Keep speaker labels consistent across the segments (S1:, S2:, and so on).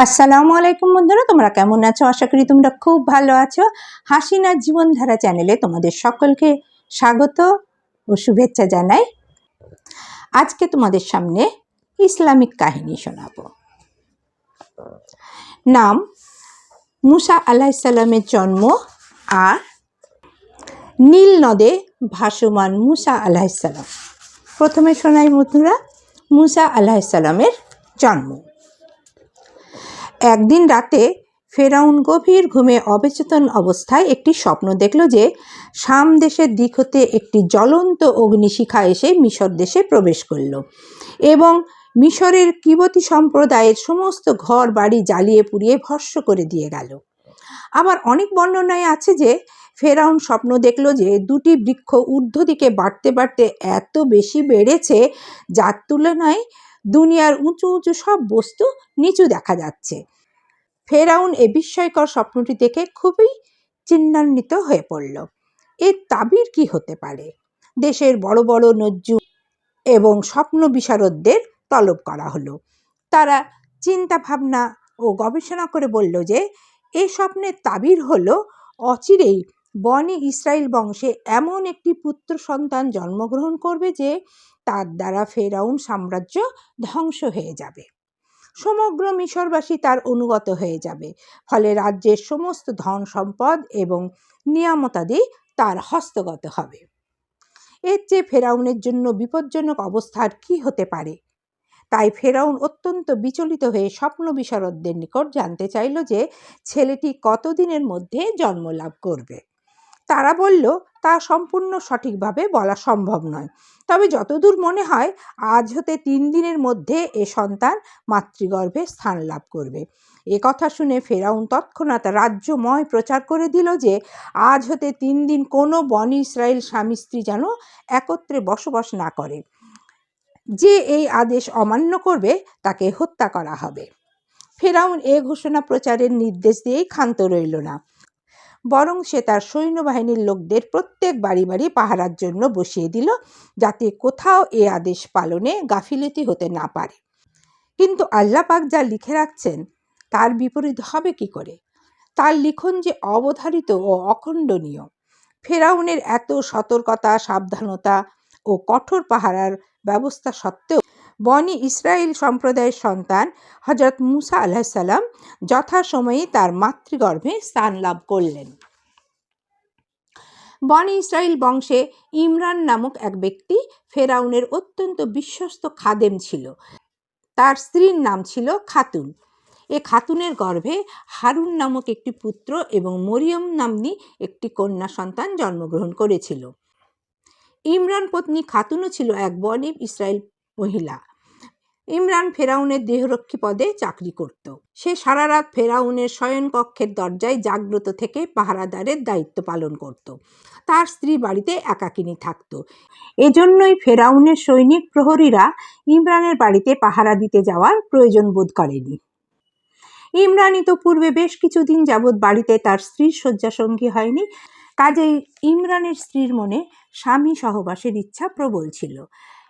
S1: আসসালামু আলাইকুম বন্ধুরা, তোমরা কেমন আছো? আশা করি তোমরা খুব ভালো আছো। হাসিনার জীবনধারা চ্যানেলে তোমাদের সকলকে স্বাগত ও শুভেচ্ছা জানাই। আজকে তোমাদের সামনে ইসলামিক কাহিনী শোনাবো। নাম, মুসা আলাহিসাল্লামের জন্ম আর নীল নদে ভাসমান মুসা আলাহিসাল্লাম প্রথমে শোনাই বন্ধুরা, মুসা আলাহিসাল্লামের জন্ম। একদিন রাতে ফেরাউন গভীর ঘুমে অবচেতন অবস্থায় একটি স্বপ্ন দেখল যে শাম দেশের দিক হতে একটি জ্বলন্ত অগ্নিশিখা এসে মিশর দেশে প্রবেশ করল এবং মিশরের কিবতী সম্প্রদায়ের সমস্ত ঘর বাড়ি জ্বালিয়ে পুড়িয়ে ভস্য করে দিয়ে গেল। আবার অনেক বর্ণনায় আছে যে ফেরাউন স্বপ্ন দেখল যে দুটি বৃক্ষ ঊর্ধ্ব দিকে বাড়তে বাড়তে এত বেশি বেড়েছে যার তুলনায় দুনিয়ার উঁচু উঁচু সব বস্তু নিচু দেখা যাচ্ছে। ফেরাউন এ বিস্ময়কর স্বপ্নটি দেখে খুবই চিন্তান্বিত হয়ে পড়ল। এর তাবির কি হতে পারে? দেশের বড় বড় নজ্জু এবং স্বপ্ন বিশারদদের তলব করা হলো। তারা চিন্তা ভাবনা ও গবেষণা করে বলল যে এই স্বপ্নের তাবির হলো অচিরেই বনি ইসরায়েল বংশে এমন একটি পুত্র সন্তান জন্মগ্রহণ করবে যে তার দ্বারা ফেরাউন সাম্রাজ্য ধ্বংস হয়ে যাবে। সমগ্র মিশরবাসী তার অনুগত হয়ে যাবে। ফলে রাজ্যের সমস্ত ধন সম্পদ এবং নিয়ামতাদি তার হস্তগত হবে। এর চেয়ে ফেরাউনের জন্য বিপজ্জনক অবস্থার কি হতে পারে? তাই ফেরাউন অত্যন্ত বিচলিত হয়ে স্বপ্ন বিশারদদের নিকট জানতে চাইল যে ছেলেটি কতদিনের মধ্যে জন্ম লাভ করবে। তারা বলল, তা সম্পূর্ণ সঠিকভাবে বলা সম্ভব নয়। তবে যতদূর মনে হয়, আজ হতে তিন দিনের মধ্যে এ সন্তান মাতৃগর্ভে স্থান লাভ করবে। এ কথা শুনে ফেরাউন তৎক্ষণাৎ রাজ্যময় প্রচার করে দিল যে, আজ হতে তিন দিন কোনো বন ইসরায়েল স্বামী স্ত্রী যেন একত্রে বসবাস না করে। যে এই আদেশ অমান্য করবে, তাকে হত্যা করা হবে। ফেরাউন এ ঘোষণা প্রচারের নির্দেশ দিয়েই ক্ষান্ত রইল না। বরং সে তার সৈন্যবাহিনীর লোকদের প্রত্যেক বাড়ি বাড়ি পাহারার জন্য বসিয়ে দিল যাতে কোথাও এ আদেশ পালনে গাফিলতি হতে না পারে। কিন্তু আল্লাহ পাক যা লিখে রাখছেন, তার বিপরীত হবে কি করে? তার লিখন যে অবধারিত ও অখণ্ডনীয়। ফেরাউনের এত সতর্কতা, সাবধানতা ও কঠোর পাহারার ব্যবস্থা সত্ত্বেও বনি ইসরায়েল সম্প্রদায়ের সন্তান হজরত মুসা আলাহিসাল্লাম যথাসময়ে তার মাতৃগর্ভে স্থান লাভ করলেন। বনি ইসরায়েল বংশে ইমরান নামক এক ব্যক্তি ফেরাউনের অত্যন্ত বিশ্বস্ত খাদেম ছিল। তার স্ত্রীর নাম ছিল খাতুন। এ খাতুনের গর্ভে হারুন নামক একটি পুত্র এবং মরিয়ম নামনি একটি কন্যা সন্তান জন্মগ্রহণ করেছিল। ইমরান পত্নী খাতুনও ছিল এক বনিব ইসরায়েল মহিলা। ইমরান ফেরাউনের দেহরক্ষী পদে চাকরি করত। সে সারা রাত ফেরাউনের শয়নকক্ষের দরজায় জাগ্রত থেকে পাহারাদারের দায়িত্ব পালন করত। তার স্ত্রী বাড়িতে একাকিনী থাকত। এজন্যই ফেরাউনের সৈনিক প্রহরীরা ইমরানের বাড়িতে পাহারা দিতে যাওয়ার প্রয়োজন বোধ করেনি। ইমরানই তো পূর্বে বেশ কিছুদিন যাবৎ বাড়িতে তার স্ত্রীর শয্যাসঙ্গী হয়নি। কাজেই ইমরানের স্ত্রীর মনে স্বামী সহবাসের ইচ্ছা প্রবল ছিল।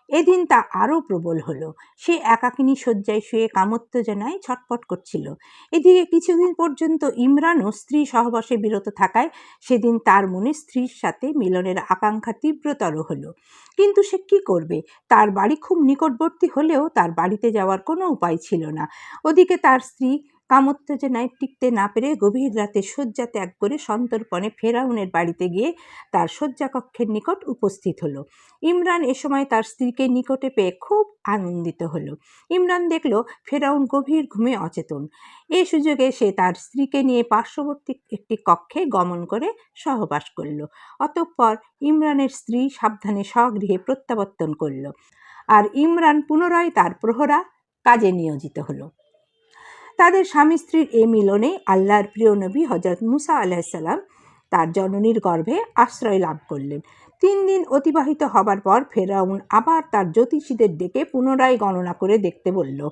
S1: এদিন তা আরও প্রবল হলো। সে একাকিনী শয্যায় শুয়ে কামোত্তেজনায় ছটপট করছিল। এদিকে কিছুদিন পর্যন্ত ইমরানও স্ত্রী সহবাসে বিরত থাকায় সেদিন তার মনে স্ত্রীর সাথে মিলনের আকাঙ্ক্ষা তীব্রতর হলো। কিন্তু সে কি করবে? তার বাড়ি খুব নিকটবর্তী হলেও তার বাড়িতে যাওয়ার কোনো উপায় ছিল না। ওদিকে তার স্ত্রী কামোত্তেজনায় টিকতে না পেরে গভীর রাতে শয্যা ত্যাগ করে সন্তর্পণে ফেরাউনের বাড়িতে গিয়ে তার শয্যাকক্ষের নিকট উপস্থিত হলো। ইমরান এ সময় তার স্ত্রীকে নিকটে পেয়ে খুব আনন্দিত হলো। ইমরান দেখল ফেরাউন গভীর ঘুমে অচেতন। এ সুযোগে সে তার স্ত্রীকে নিয়ে পার্শ্ববর্তী একটি কক্ষে গমন করে সহবাস করল। অতঃপর ইমরানের স্ত্রী সাবধানে স্বগৃহে প্রত্যাবর্তন করল। আর ইমরান পুনরায় তার প্রহরা কাজে নিয়োজিত হলো। তাদের স্বামী স্ত্রীর এ মিলনে আল্লাহর প্রিয় নবী হজরত মুসা আলাহিসাল্লাম তার জননীর গর্ভে আশ্রয় লাভ করলেন। তিন দিন অতিবাহিত হবার পর ফেরাউন আবার তার জ্যোতিষীদের ডেকে পুনরায় গণনা করে দেখতে বলল।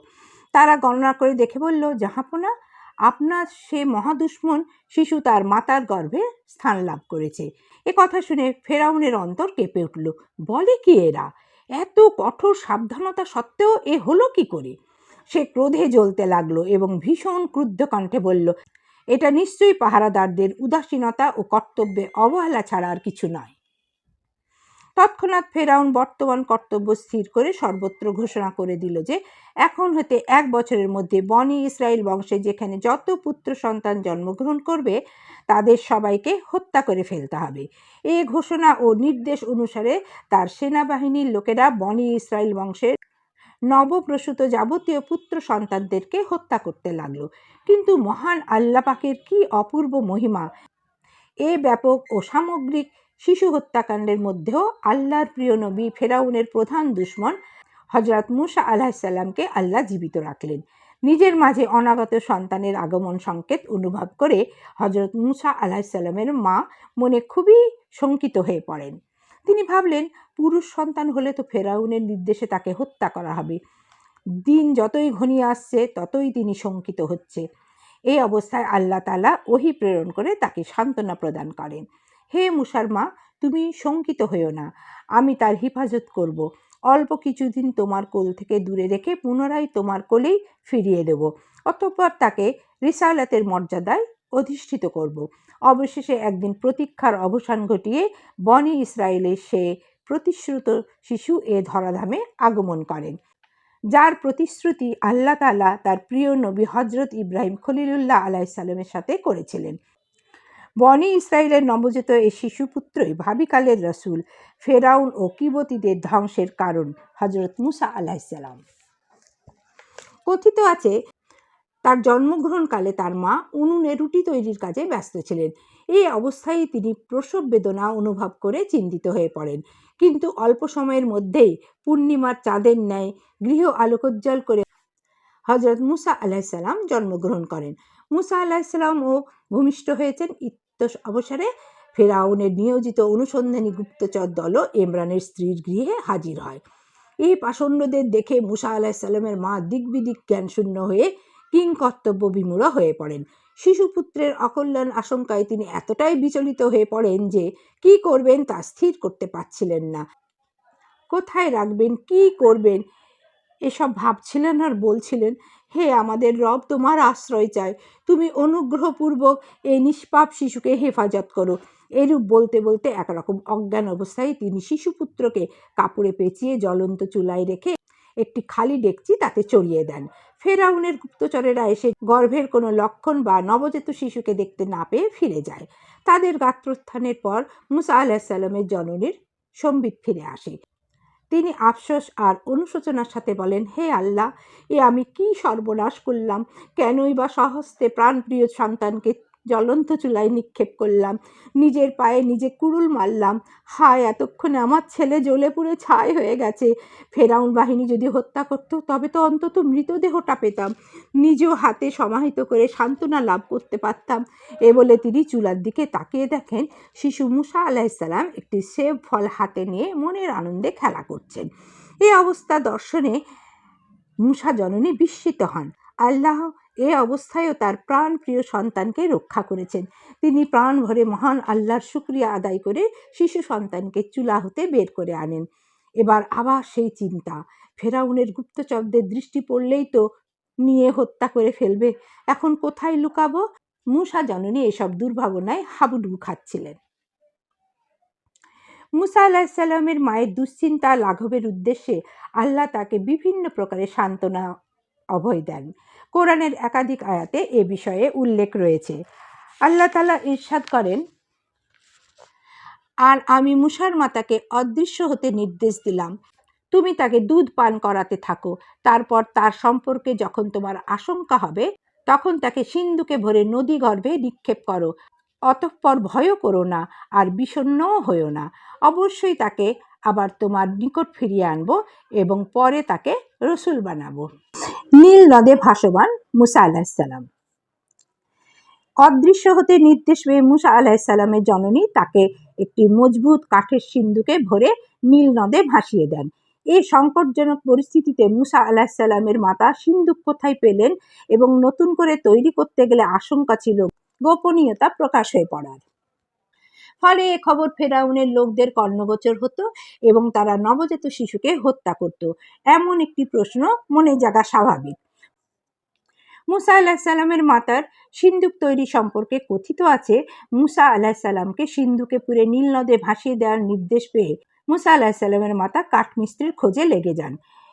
S1: তারা গণনা করে দেখে বলল, জাহাপনা, আপনার সে মহাদুশ্মন শিশু তার মাতার গর্ভে স্থান লাভ করেছে। এ কথা শুনে ফেরাউনের অন্তর কেঁপে উঠল। বলে কি এরা? এত কঠোর সাবধানতা সত্ত্বেও এ হলো কি করে? সে ক্রোধে জ্বলতে লাগল এবং ভীষণ ক্রুদ্ধ কণ্ঠে বলল, এটা নিশ্চয়ই পাহারাদারদের উদাসীনতা ও কর্তব্যে অবহেলা ছাড়া আর কিছু নয়। তৎক্ষণাৎ ফেরাউন বর্তমান কর্তব্য স্থির করে সর্বত্র ঘোষণা করে দিল যে, এখন হতে এক বছরের মধ্যে বনি ইসরায়েল বংশে যেখানে যত পুত্র সন্তান জন্মগ্রহণ করবে, তাদের সবাইকে হত্যা করে ফেলতে হবে। এ ঘোষণা ও নির্দেশ অনুসারে তার সেনাবাহিনীর লোকেরা বনি ইসরায়েল বংশের নবপ্রসূত যাবতীয় পুত্র সন্তানদেরকে হত্যা করতে লাগল। কিন্তু মহান আল্লাহ পাকের কি অপূর্ব মহিমা! এ ব্যাপক ও সামগ্রিক শিশু হত্যাকাণ্ডের মধ্যেও আল্লাহর প্রিয় নবী ফেরাউনের প্রধান দুশ্মন হজরত মুসা আলাহিসাল্লামকে আল্লাহ জীবিত রাখলেন। নিজের মাঝে অনাগত সন্তানের আগমন সংকেত অনুভব করে হজরত মুসা আলাহিসাল্লামের মা মনে খুবই শঙ্কিত হয়ে পড়েন। তিনি ভাবলেন পুরুষ সন্তান হলে তো ফেরাউনের নির্দেশে তাকে হত্যা করা হবে। দিন যতই ঘনিয়ে আসছে, ততই তিনি শঙ্কিত হচ্ছে। এই অবস্থায় আল্লাহ তালা ওহি প্রেরণ করে তাকে সান্ত্বনা প্রদান করেন। হে মুসার মা তুমি শঙ্কিত হইও না। আমি তার হেফাজত করব। অল্প কিছুদিন তোমার কোল থেকে দূরে রেখে পুনরায় তোমার কোলেই ফিরিয়ে দেব। অতঃপর তাকে রিসালাতের মর্যাদায় অধিষ্ঠিত করব। অবশেষে একদিন প্রতীক্ষার অবসান ঘটিয়ে বনি ইসরায়েলের সে প্রতিশ্রুত শিশু এ ধরাধামে আগমন করেন। যার প্রতিশ্রুতি আল্লাহ তালা তার প্রিয় নবী হজরত ইব্রাহিম খলিলুল্লাহ আলাইসাল্লামের সাথে করেছিলেন। বনি ইসরায়েলের নবজাত এই শিশুপুত্রই ভাবিকালের রসুল, ফেরাউন ও কিবতীদের ধ্বংসের কারণ হজরত মুসা আলাহিসাল্লাম কথিত আছে, তার জন্মগ্রহণকালে তার মা উনুনে রুটি তৈরির কাজে ব্যস্ত ছিলেন। এই অবস্থায় তিনি প্রসব বেদনা অনুভব করে চিন্তিত হয়ে পড়েন। কিন্তু অল্প সময়ের মধ্যেই পূর্ণিমার চাঁদের ন্যায় গৃহ আলোকোজ্জ্বল করে হজরত মুসা আলাহিসাল্লাম জন্মগ্রহণ করেন। মুসা আলাহিসাল্লাম ও ভূমিষ্ঠ হয়েছেন ইত্য অবসরে ফেরাউনের নিয়োজিত অনুসন্ধানী গুপ্তচর দলও ইমরানের স্ত্রীর গৃহে হাজির হয়। এই পাষণ্ডদের দেখে মুসা আলাহিসাল্লামের মা দিকবিদিক জ্ঞানশূন্য হয়ে কিং কর্তব্য বিমূঢ় হয়ে পড়েন। শিশুপুত্রের অকল্যাণ আশঙ্কায় তিনি এতটাই বিচলিত হয়ে পড়েন যে কি করবেন তা স্থির করতে পারছিলেন না। কোথায় রাখবেন, কি করবেন, এসব ভাবছিলেন আর বলছিলেন, হে আমাদের রব, তোমার আশ্রয় চাই। তুমি অনুগ্রহপূর্বক এই নিষ্পাপ শিশুকে হেফাজত করো। এরূপ বলতে বলতে একরকম অজ্ঞান অবস্থায় তিনি শিশুপুত্রকে কাপড়ে পেঁচিয়ে জ্বলন্ত চুলায় রেখে একটি খালি ডেকচি তাতে চড়িয়ে দেন। ফেরাউনের গুপ্তচরেরা এসে গর্ভের কোনো লক্ষণ বা নবজাত শিশুকে দেখতে না পেয়ে ফিরে যায়। তাদের গাত্রোত্থানের পর মুসা আলাহিসাল্লামের জননীর সম্বিত ফিরে আসে। তিনি আফসোস আর অনুশোচনার সাথে বলেন, হে আল্লাহ, এ আমি কি সর্বনাশ করলাম? কেনই বা সহস্তে প্রাণপ্রিয় সন্তানকে জ্বলন্ত চুলায় নিক্ষেপ করলাম। নিজের পায়ে নিজে কুড়ুল মারলাম। হায়, এতক্ষণে আমার ছেলে জ্বলে পুড়ে ছাই হয়ে গেছে। ফেরাউন বাহিনী যদি হত্যা করতো, তবে তো অন্তত মৃতদেহটা পেতাম। নিজেও হাতে সমাহিত করে সান্ত্বনা লাভ করতে পারতাম। এ বলে তিনি চুলার দিকে তাকিয়ে দেখেন, শিশু মুসা আলাহিসাল্লাম একটি সেব ফল হাতে নিয়ে মনের আনন্দে খেলা করছেন। এই অবস্থা দর্শনে মুসা জননী বিস্মিত হন। আল্লাহ এ অবস্থায়ও তার প্রাণ প্রিয় সন্তানকে রক্ষা করেছেন। তিনি প্রাণ ভরে মহান আল্লাহর শুক্রিয়া আদায় করে শিশু সন্তানকে চুলা হতে বের করে আনেন। এবার আবার সেই চিন্তা, ফেরাউনের গুপ্তচরদের দৃষ্টি পড়লেই তো নিয়ে হত্যা করে ফেলবে। এখন কোথায় লুকাবো? মুসা জননী এসব দুর্ভাবনায় হাবুডুবু খাচ্ছিলেন। মুসা আলাহিসাল্লামের মায়ের দুশ্চিন্তা লাঘবের উদ্দেশ্যে আল্লাহ তাকে বিভিন্ন প্রকারে সান্ত্বনা, অভয় দেন। কোরআনের একাধিক আয়াতে এ বিষয়ে উল্লেখ রয়েছে। আল্লাহ তালা ইরশাদ করেন, আর আমি মুসার মাতাকে অদৃশ্য হতে নির্দেশ দিলাম। তুমি তাকে দুধ পান করাতে থাকো। তারপর তার সম্পর্কে যখন তোমার আশঙ্কা হবে, তখন তাকে সিন্ধুকে ভরে নদী গর্ভে নিক্ষেপ করো। অতঃপর ভয়ও করো না আর বিষণ্নও হইও না। অবশ্যই তাকে আবার তোমার নিকট ফিরিয়ে আনব এবং পরে তাকে রসুল বানাবো। নীল নদে ভাসমান মুসা আলাহিসাল্লাম অদৃশ্য হতে নির্দেশ পেয়ে মুসা আলাহিসাল্লামের জননী তাকে একটি মজবুত কাঠের সিন্ধুকে ভরে নীল নদে ভাসিয়ে দেন। এই সংকটজনক পরিস্থিতিতে মুসা আলাহিসাল্লামের মাতা সিন্ধুক কোথায় পেলেন এবং নতুন করে তৈরি করতে গেলে আশঙ্কা ছিল, গোপনীয়তা প্রকাশ হয়ে পড়ার। ফলে এ খবর ফেরাউনের লোকদের কর্ণগোচর হতো এবং তারা নবজাত শিশুকে হত্যা করত। এমন একটি প্রশ্ন মনে জাগা স্বাভাবিক। মুসা আলাহিসাল্লামের মাতার সিন্দুক তৈরি সম্পর্কে কথিত আছে। মুসা আলাহিসাল্লামকে সিন্ধুকে পুরে নীল নদে ভাসিয়ে দেওয়ার নির্দেশ পেয়ে মুসা আলাহিসাল্লামের মাতা কাঠমিস্ত্রির খোঁজে লেগে যান।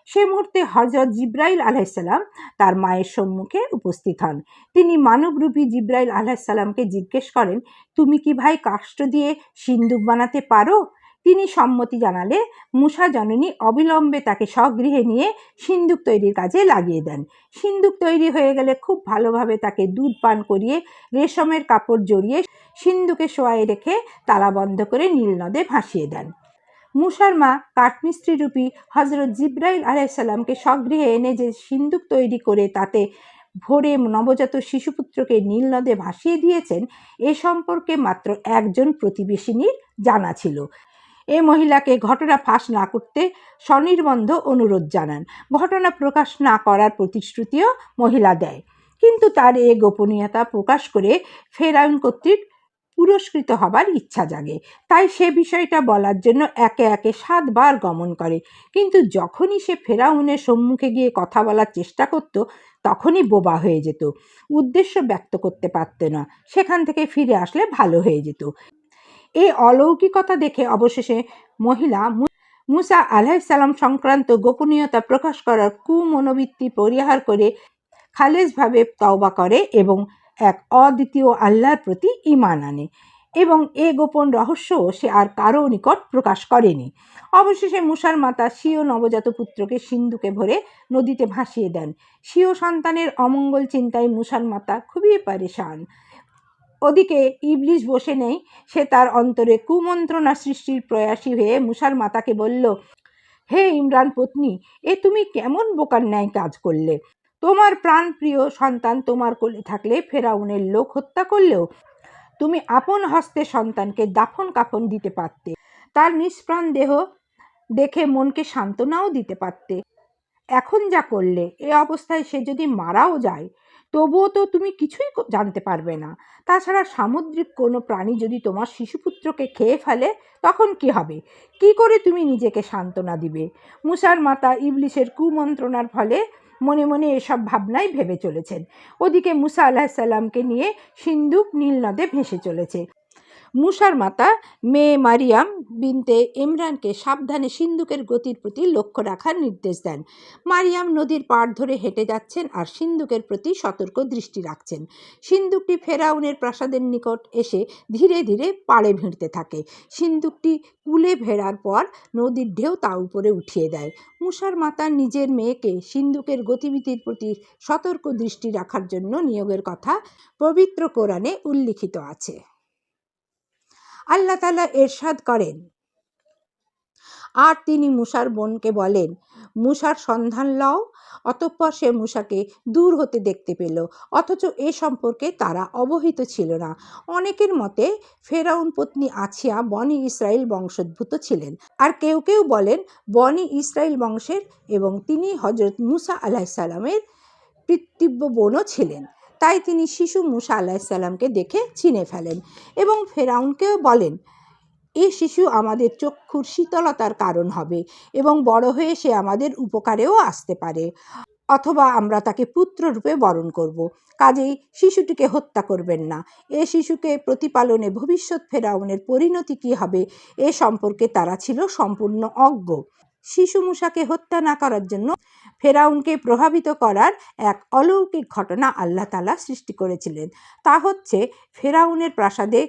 S1: সে মুহূর্তে হজরত জিব্রাইল আলাহিসাল্লাম তার মায়ের সম্মুখে উপস্থিত হন। তিনি মানবরূপী জিব্রাইল আলাহিসাল্লামকে জিজ্ঞেস করেন, তুমি কি ভাই কাষ্ঠ দিয়ে সিন্দুক বানাতে পারো? তিনি সম্মতি জানালে মুসা জননী অবিলম্বে তাকে স্বগৃহে নিয়ে সিন্দুক তৈরির কাজে লাগিয়ে দেন। সিন্দুক তৈরি হয়ে গেলে খুব ভালোভাবে তাকে দুধ পান করিয়ে রেশমের কাপড় জড়িয়ে সিন্দুকে শোয়ায় রেখে তালা বন্ধ করে নীল নদে ভাসিয়ে দেন। মুসার মা কাঠমিস্ত্রি রূপী হজরত জিব্রাইল আলাইসাল্লামকে স্বগৃহে এনে যে সিন্দুক তৈরি করে তাতে ভোরে নবজাত শিশুপুত্রকে নীল নদে ভাসিয়ে দিয়েছেন, এ সম্পর্কে মাত্র একজন প্রতিবেশিনীর জানা ছিল। এ মহিলাকে ঘটনা ফাঁস না করতে স্বনির্বন্ধ অনুরোধ জানান। ঘটনা প্রকাশ না করার প্রতিশ্রুতিও মহিলা দেয়। কিন্তু তার এ গোপনীয়তা প্রকাশ করে ফেরাউন কর্তৃক পুরস্কৃত হবার ইচ্ছা জাগে। তাই সে বিষয়টা বলার জন্য একে একে সাতবার গমন করে। কিন্তু যখনই সে ফেরাউনের সম্মুখে গিয়ে কথা বলার চেষ্টা করত, তখনই বোবা হয়ে যেত। উদ্দেশ্য ব্যক্ত করতে পারত না। সেখান থেকে ফিরে আসলে ভালো হয়ে যেত। এই অলৌকিকতা দেখে অবশেষে মহিলা মুসা আলাহিসাল্লাম সংক্রান্ত গোপনীয়তা প্রকাশ করার কুমনোবৃত্তি পরিহার করে খালেজভাবে তওবা করে এবং এক অদ্বিতীয় আল্লাহর প্রতি ইমান আনে এবং এ গোপন রহস্য সে আর কারও নিকট প্রকাশ করেনি। অবশেষে মুসার মাতা স্বীয় নবজাত পুত্রকে সিন্ধুকে ভরে নদীতে ভাসিয়ে দেন। স্বীয় সন্তানের অমঙ্গল চিন্তায় মুসার মাতা খুবই পারেশান। ওদিকে ইবলিশ বসে নেই, সে তার অন্তরে কুমন্ত্রণা সৃষ্টির প্রয়াসী হয়ে মুসার মাতাকে বলল, হে ইমরান পত্নী, এ তুমি কেমন বোকার ন্যায় কাজ করলে? তোমার প্রাণপ্রিয় সন্তান তোমার কোলে থাকলে ফেরাউনের লোক হত্যা করলেও তুমি আপন হস্তে সন্তানকে দাফন কাফন দিতে পারতে। তার নিষ্প্রাণ দেহ দেখে মনকে সান্ত্বনাও দিতে পারতে। এখন যা করলে, এ অবস্থায় সে যদি মারাও যায়, তবুও তো তুমি কিছুই জানতে পারবে না। তাছাড়া সামুদ্রিক কোনো প্রাণী যদি তোমার শিশুপুত্রকে খেয়ে ফেলে, তখন কি হবে? কি করে তুমি নিজেকে সান্ত্বনা দিবে? মুসার মাতা ইবলিশের কুমন্ত্রণার ফলে মনে মনে এসব ভাবনাই ভেবে চলেছেন। ওদিকে মুসা আল্লাহ সাল্লামকে নিয়ে সিন্ধুক নীলনদে ভেসে চলেছে। মুসার মাতা মেয়ে মারিয়াম বিনতে ইমরানকে সাবধানে সিন্ধুকের গতির প্রতি লক্ষ্য রাখার নির্দেশ দেন। মারিয়াম নদীর পাড় ধরে হেঁটে যাচ্ছেন আর সিন্ধুকের প্রতি সতর্ক দৃষ্টি রাখছেন। সিন্ধুকটি ফেরাউনের প্রাসাদের নিকট এসে ধীরে ধীরে পাড়ে ভিড়তে থাকে। সিন্ধুকটি কুলে ভেড়ার পর নদীর ঢেউ তা উপরে উঠিয়ে দেয়। মুসার মাতা নিজের মেয়েকে সিন্ধুকের গতিবিধির প্রতি সতর্ক দৃষ্টি রাখার জন্য নিয়োগের কথা পবিত্র কোরআনে উল্লিখিত আছে। আল্লাহ তালা এরশাদ করেন। আর তিনি মুসার বোনকে বলেন, মুসার সন্ধান লও, অতঃপর সে মুসাকে দূর হতে দেখতে পেল। অথচ এ সম্পর্কে তারা অবহিত ছিল না। অনেকের মতে, ফেরাউন পত্নী আছিয়া বনি ইসরায়েল বংশোদ্ভূত ছিলেন। আর কেউ কেউ বলেন, বনি ইসরায়েল বংশের এবং তিনি হজরত মুসা আলাহিসাল্লামের পিতৃব্য বোনও ছিলেন। তাই তিনি শিশু মুসা আলাহিসাল্লামকে দেখে চিনে ফেলেন এবং ফেরাউনকেও বলেন, এ শিশু আমাদের চক্ষুর শীতলতার কারণ হবে এবং বড় হয়ে সে আমাদের উপকারেও আসতে পারে। অথবা আমরা তাকে পুত্ররূপে বরণ করব। কাজেই শিশুটিকে হত্যা করবেন না। এ শিশুকে প্রতিপালনে ভবিষ্যৎ ফেরাউনের পরিণতি কী হবে এ সম্পর্কে তারা ছিল সম্পূর্ণ অজ্ঞ। শিশু মুসাকে হত্যা না করার জন্য ফেরাউনকে প্রভাবিত করার এক অলৌকিক ঘটনা আল্লাহ তালা সৃষ্টি করেছিলেন। তা হচ্ছে ফেরাউনের প্রাসাদে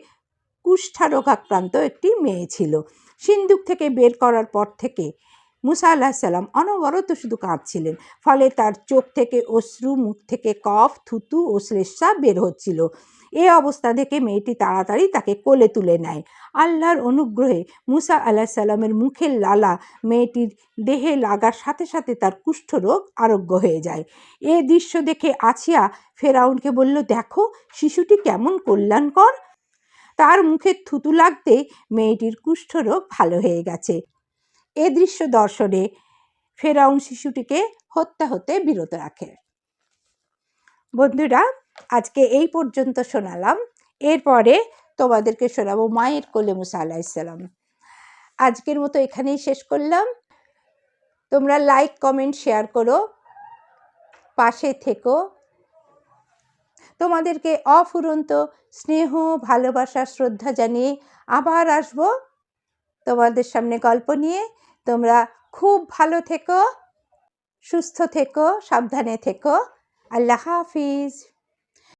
S1: কুষ্ঠারোগাক্রান্ত একটি মেয়ে ছিল। সিন্দুক থেকে বের করার পর থেকে মুসা আল্লাহ সাল্লাম অনবরত শুধু কাঁদছিলেন, ফলে তার চোখ থেকে অশ্রু, মুখ থেকে কফ, থুতু ও শ্লেষা বের হচ্ছিল। এ অবস্থা দেখে মেয়েটি তাড়াতাড়ি তাকে কোলে তুলে নেয়। আল্লাহর অনুগ্রহে মুসা আল্লাহ সাল্লামের মুখের লালা মেয়েটির দেহে লাগার সাথে সাথে তার কুষ্ঠরোগ আরোগ্য হয়ে যায়। এ দৃশ্য দেখে আছিয়া ফেরাউনকে বলল, দেখো, শিশুটি কেমন কল্যাণকর। তার মুখে থুতু লাগতে মেয়েটির কুষ্ঠরোগ ভালো হয়ে গেছে। এ দৃশ্য দর্শনে ফেরাউন শিশুটিকে হত্যা হতে বিরত রাখে। বন্ধুরা আজকে এই পর্যন্ত শোনালাম। এরপরে তোমাদেরকে শোনাবো মায়ের কোলে মুসা আলাহিসাল্লাম আজকের মতো এখানেই শেষ করলাম। তোমরা লাইক কমেন্ট শেয়ার করো। পাশে থেকো। তোমাদেরকে অফুরন্ত স্নেহ, ভালোবাসা, শ্রদ্ধা জানিয়ে আবার আসব তোমাদের সামনে গল্প নিয়ে। তোমরা খুব ভালো থেকো, সুস্থ থেকো, সাবধানে থেকো। আল্লাহ হাফিজ।